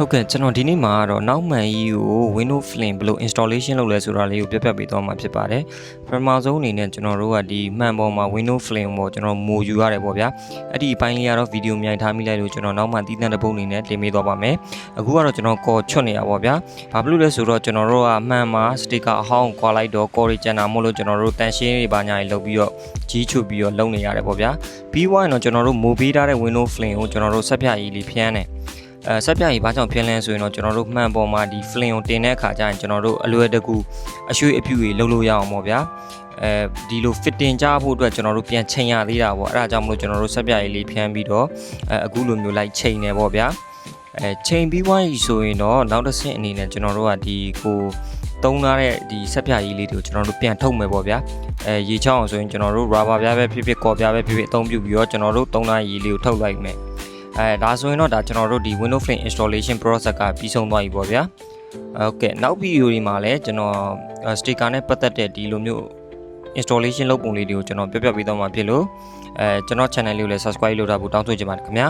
ဟုတ်ကဲ့ကျွန်တော်ဒီနေ့မှာတော့နောက်မှန်ကြီးကို Windows Flame ဘယ်လို installation လုပ်လဲဆိုတာလေးကိုပြပြပေးသွားမှာဖြစ်ပါတယ်ပထမဆုံးအနေနဲ့ကျွန်တော်တို့ကဒီမှန်ပေါ်မှာ Windows Flame ကိုကျွန်တော်မိုယူရတယ်ပေါ့ဗျာအဲ့ဒီအပိုင်းလေးကတော့ဗီဒီယိုမြိုင်ထားမိလိုက်လို့ကျွန်တော်နောက်မှတည်တံ့တဲ့ပုံအနေနဲ့တင်ပေးသွားပါမယ်အခုကတော့ကျွန်တော်ကော်ချွတ်နေရပါဗျာဘာဖြစ်လို့လဲဆိုတော့ကျွန်တော်တို့ကမှန်မှာ sticker အဟောင်းကိုကွာလိုက်တော့ core ကျန်တာမို့လို့ကျွန်တော်တို့တန်ရှင်းတွေပါညာတွေလုပ်ပြီးတော့ကြီးချွတ်ပြီးတော့လုပ်နေရတယ်ပေါ့ဗျာပြီးသွားရင်တော့ကျွန်တော်တို့မိုပေးထားတဲ့ Windows Flame ကိုကျွန်တော်တို့ဆက်ပြရေးလေးဖြန်းတယ် အဲဆက်ပြကြီးဘာကြောင့်ဖြစ်လဲဆိုရင်တော့ကျွန်တော်တို့မှန်ပေါ်မှာဒီ flame ကိုတင်တဲ့အခါကျရင်ကျွန်တော်တို့အလွယ်တကူအရွှေ့အဖြူတွေလုပ်လို့ရအောင်ပေါ့ဗျာအဲဒီလို fitting ကြဖို့အတွက်ကျွန်တော်တို့ပြန်ချိန်ရသေးတာပေါ့အဲ့ဒါကြောင့်မလို့ကျွန်တော်တို့ဆက်ပြကြီးလေးဖြန်းပြီးတော့အဲအခုလိုမျိုးလိုက်ချိန်နေပေါ့ဗျာအဲချိန်ပြီးွားပြီဆိုရင်တော့နောက်တစ်ဆင့်အနေနဲ့ကျွန်တော်တို့ကဒီကိုသုံးထားတဲ့ဒီဆက်ပြကြီးလေးတွေကိုကျွန်တော်တို့ပြန်ထုတ်မယ်ပေါ့ဗျာအဲရေချောင်းအောင်ဆိုရင်ကျွန်တော်တို့ rubber ပြားပဲဖြစ်ဖြစ်ကော်ပြားပဲဖြစ်ဖြစ်အသုံးပြုပြီးတော့ကျွန်တော်တို့သုံးထားရေလေးကိုထုတ်လိုက်မယ် အဲဒါဆိုရင်တော့ဒါကျွန်တော်တို့ဒီ Windows Flame installation process ကပြီးဆုံးသွားပြီပေါ့ဗျာဟုတ်ကဲ့နောက်ဗီဒီယိုဒီမှာလည်းကျွန်တော် sticker နဲ့ပတ်သက်တဲ့ဒီလိုမျိုး installation လုပ်ပုံလေးတွေကိုကျွန်တော်ပြပြပေးသွားမှာဖြစ်လို့အဲကျွန်တော် channel လေးကိုလည်း subscribe လုပ်ထားဖို့တောင်းဆိုချင်ပါတယ်ခင်ဗျာ